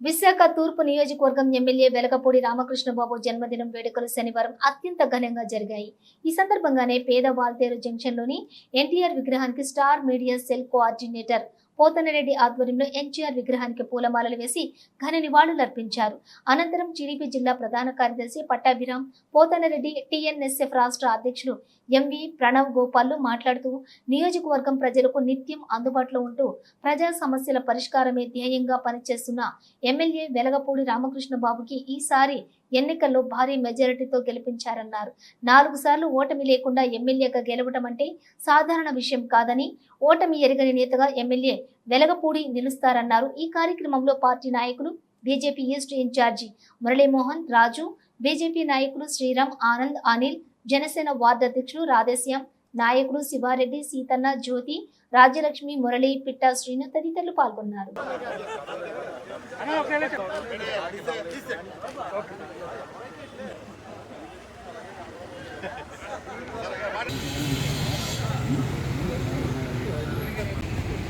విశాఖ తూర్పు నియోజకవర్గం ఎమ్మెల్యే వెలగపూడి రామకృష్ణబాబు జన్మదినం వేడుకలు శనివారం అత్యంత ఘనంగా జరిగాయి. ఈ సందర్భంగానే పేద వాల్తేరు జంక్షన్లోని ఎన్టీఆర్ విగ్రహానికి star media cell coordinator Pothanareddy ఆధ్వర్యంలో ఎన్టీఆర్ విగ్రహానికి పూలమాలలు వేసి ఘన నివాళులర్పించారు అనంతరం టీడీపీ జిల్లా ప్రధాన కార్యదర్శి పట్టాభిరామ్ పోతనరెడ్డి టీఎన్ఎస్ఎఫ్ రాష్ట్ర అధ్యక్షులు ఎంవి ప్రణవ్ గోపాల్లు మాట్లాడుతూ నియోజకవర్గం ప్రజలకు నిత్యం అందుబాటులో ఉంటూ ప్రజా సమస్యల పరిష్కారమే ధ్యేయంగా పనిచేస్తున్న ఎమ్మెల్యే వెలగపూడి రామకృష్ణ బాబుకి ఈసారి ఎన్నికల్లో భారీ మెజారిటీతో గెలిపించారన్నారు. నాలుగు సార్లు ఓటమి లేకుండా ఎమ్మెల్యేగా గెలవటం అంటే సాధారణ విషయం కాదని ఓటమి ఎరగని నేతగా ఎమ్మెల్యే వెలగపూడి నిలుస్తారన్నారు. ఈ కార్యక్రమంలో పార్టీ నాయకులు BJP east incharge Muralimohan Raju BJP నాయకులు శ్రీరామ్ ఆనంద్ అనిల్ జనసేన వార్డు అధ్యక్షులు రాధేశ్యాం నాయకులు శివారెడ్డి సీతన్న జ్యోతి రాజ్యలక్ష్మి మురళి పిట్ట శ్రీను తదితరులు పాల్గొన్నారు.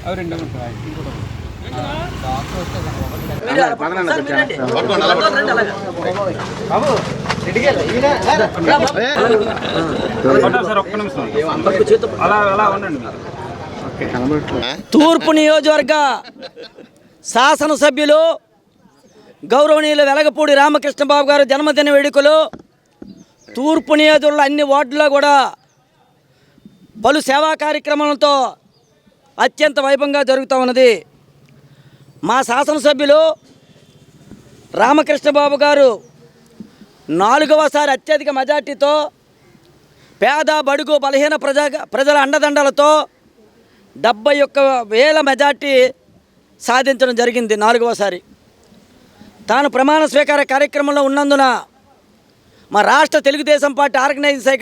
అవి రెండు సార్ ఒక్క నిమిషం. అలా అలా ఉండండి మీరు. తూర్పు నియోజకవర్గ శాసనసభ్యులు గౌరవనీయులు వెలగపూడి రామకృష్ణబాబు గారి జన్మదిన వేడుకలు తూర్పు నియోజకవర్గంలో అన్ని వార్డుల్లో కూడా పలు సేవా కార్యక్రమాలతో అత్యంత వైభవంగా జరుగుతూ ఉన్నది. మా శాసనసభ్యులు రామకృష్ణబాబు గారు నాలుగవసారి అత్యధిక మెజార్టీతో పేద బడుగు బలహీన ప్రజా ప్రజల అండదండలతో డెబ్బై ఒక్క వేల మెజార్టీ సాధించడం జరిగింది నాలుగవసారి. తాను ప్రమాణ స్వీకార కార్యక్రమంలో ఉన్నందున మా రాష్ట్ర తెలుగుదేశం పార్టీ ఆర్గనైజింగ్ శాఖ